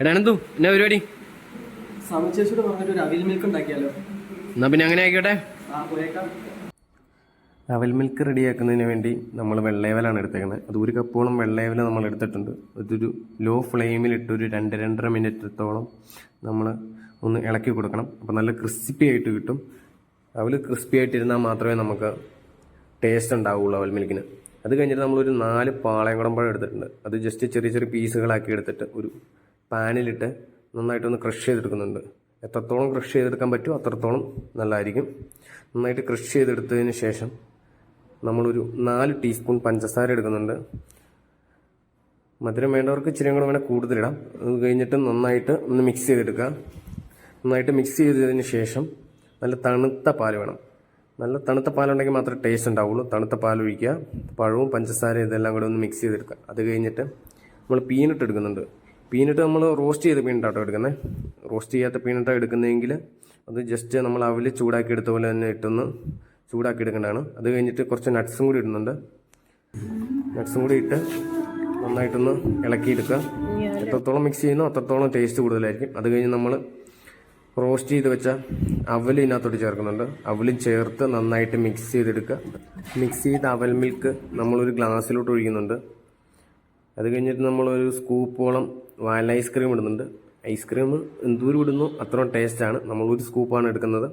എടാ അനന്തു എന്നാ പരിപാടി? പറഞ്ഞിട്ട് ഒരു അവിൽ മിൽക്ക് ഉണ്ടാക്കിയാലോ? എന്നാ പിന്നെ അങ്ങനെ ആയിക്കോട്ടെ. ആ പോയേക്കാം അവൽ മിൽക്ക് റെഡിയാക്കുന്നതിന് വേണ്ടി നമ്മൾ വെള്ളയവലാണ് എടുത്തേക്കുന്നത്. അത് ഒരു കപ്പോളം വെള്ളയവൽ നമ്മൾ എടുത്തിട്ടുണ്ട്. അതൊരു ലോ ഫ്ലെയിമിലിട്ട് ഒരു രണ്ട് രണ്ടര മിനിറ്റത്തോളം നമ്മൾ ഒന്ന് ഇളക്കി കൊടുക്കണം. അപ്പോൾ നല്ല ക്രിസ്പി ആയിട്ട് കിട്ടും. അവൽ ക്രിസ്പി ആയിട്ടിരുന്നാൽ മാത്രമേ നമുക്ക് ടേസ്റ്റ് ഉണ്ടാവുള്ളൂ അവൽ മിൽക്കിന് അത് കഴിഞ്ഞിട്ട് നമ്മളൊരു നാല് പാളയം കുടമ്പഴം എടുത്തിട്ടുണ്ട്. അത് ജസ്റ്റ് ചെറിയ ചെറിയ പീസുകളാക്കി എടുത്തിട്ട് ഒരു പാനിലിട്ട് നന്നായിട്ടൊന്ന് ക്രഷ് ചെയ്തെടുക്കുന്നുണ്ട്. എത്രത്തോളം ക്രഷ് ചെയ്തെടുക്കാൻ പറ്റുമോ അത്രത്തോളം നല്ലതായിരിക്കും. നന്നായിട്ട് ക്രഷ് ചെയ്തെടുത്തതിന് ശേഷം നമ്മളൊരു നാല് ടീസ്പൂൺ പഞ്ചസാര എടുക്കുന്നുണ്ട്. മധുരം വേണ്ടവർക്ക് ഇച്ചിരി കൂടെ വേണേൽ കൂടുതലിടാം. അത് കഴിഞ്ഞിട്ട് നന്നായിട്ട് ഒന്ന് മിക്സ് ചെയ്തെടുക്കുക. നന്നായിട്ട് മിക്സ് ചെയ്തതിന് ശേഷം നല്ല തണുത്ത പാൽ വേണം. നല്ല തണുത്ത പാലുണ്ടെങ്കിൽ മാത്രമേ ടേസ്റ്റ് ഉണ്ടാവുള്ളൂ. തണുത്ത പാൽ ഒഴിക്കുക. പഴവും പഞ്ചസാര ഇതെല്ലാം കൂടെ ഒന്ന് മിക്സ് ചെയ്തെടുക്കുക. അത് കഴിഞ്ഞിട്ട് നമ്മൾ പീനട്ട് എടുക്കുന്നുണ്ട്. പീനട്ട് നമ്മൾ റോസ്റ്റ് ചെയ്ത പീനട്ടാട്ടോ എടുക്കുന്നത് റോസ്റ്റ് ചെയ്യാത്ത പീനട്ടാണ് എടുക്കുന്നതെങ്കിൽ അത് ജസ്റ്റ് നമ്മൾ അവൽ ചൂടാക്കി എടുത്ത പോലെ തന്നെ ഇട്ടൊന്ന് ചൂടാക്കി എടുക്കേണ്ടതാണ്. അത് കഴിഞ്ഞിട്ട് കുറച്ച് നട്ട്സും കൂടി ഇടുന്നുണ്ട്. നട്ട്സും കൂടി ഇട്ട് നന്നായിട്ടൊന്ന് ഇളക്കിയെടുക്കുക. എത്രത്തോളം മിക്സ് ചെയ്യുന്നോ അത്രത്തോളം ടേസ്റ്റ് കൂടുതലായിരിക്കും. അത് കഴിഞ്ഞ് നമ്മൾ റോസ്റ്റ് ചെയ്ത് വെച്ച അവൽ ഇതിനകത്തോട്ട് ചേർക്കുന്നുണ്ട്. അവലും ചേർത്ത് നന്നായിട്ട് മിക്സ് ചെയ്തെടുക്കുക. മിക്സ് ചെയ്ത അവൽ മിൽക്ക് നമ്മളൊരു ഗ്ലാസ്സിലോട്ട് ഒഴിക്കുന്നുണ്ട്. അത് കഴിഞ്ഞിട്ട് നമ്മളൊരു സ്കൂപ്പോളം വാനില ഐസ്ക്രീം ഇടുന്നുണ്ട്. ഐസ്ക്രീം എന്തോരം ഇടുന്നു? അത്രയും ടേസ്റ്റാണ് ഒരു സ്കൂപ്പാണ് എടുക്കുന്നത്.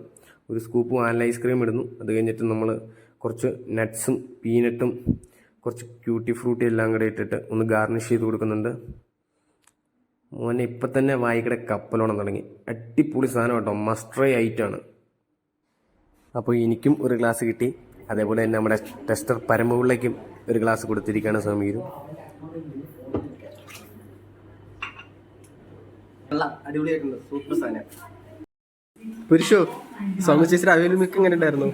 ഒരു സ്കൂപ്പ് വാനില ഐസ്ക്രീം ഇടുന്നു. അത് കഴിഞ്ഞിട്ട് നമ്മൾ കുറച്ച് നട്ട്സും പീനട്ടും കുറച്ച് ക്യൂട്ടി ഫ്രൂട്ടി എല്ലാം കൂടെ ഇട്ടിട്ട് ഒന്ന് ഗാർണിഷ് ചെയ്ത് കൊടുക്കുന്നുണ്ട്. മോനെ ഇപ്പം തന്നെ വായിക്കടെ കപ്പലോണം തുടങ്ങി. അടിപൊളി സാധനം കേട്ടോ. മസ്റ്റർ ഐറ്റമാണ് അപ്പോൾ എനിക്കും ഒരു ഗ്ലാസ് കിട്ടി. അതേപോലെ തന്നെ നമ്മുടെ ടെസ്റ്റർ പരമ്പുള്ളിലേക്കും ഒരു ഗ്ലാസ് കൊടുത്തിരിക്കുകയാണ് കൊള്ളാം അടിപൊളിയായിട്ടുണ്ട് സൂപ്പർ സാധനം. പുരുഷോ സമുച്ചേശ്വര അവിൽ മിൽക്ക് എങ്ങനെ ഉണ്ടായിരുന്നു?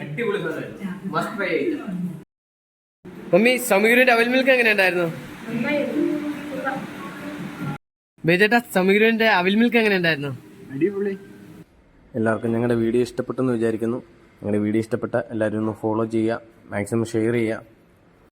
മമ്മി സമീറിന്റെ അവൽ മിൽക്ക് എങ്ങനെ ഉണ്ടായിരുന്നു? ബേജേട്ട സമീറിന്റെ അവൽ മിൽക്ക് എങ്ങനെ ഉണ്ടായിരുന്നു? അടിപൊളി. എല്ലാവർക്കും ഞങ്ങളുടെ വീഡിയോ ഇഷ്ടപ്പെട്ടെന്ന് വിചാരിക്കുന്നു. ഞങ്ങളുടെ വീഡിയോ ഇഷ്ടപ്പെട്ട എല്ലാവരും ഒന്ന് ഫോളോ ചെയ്യുക മാക്സിമം ഷെയർ ചെയ്യുക.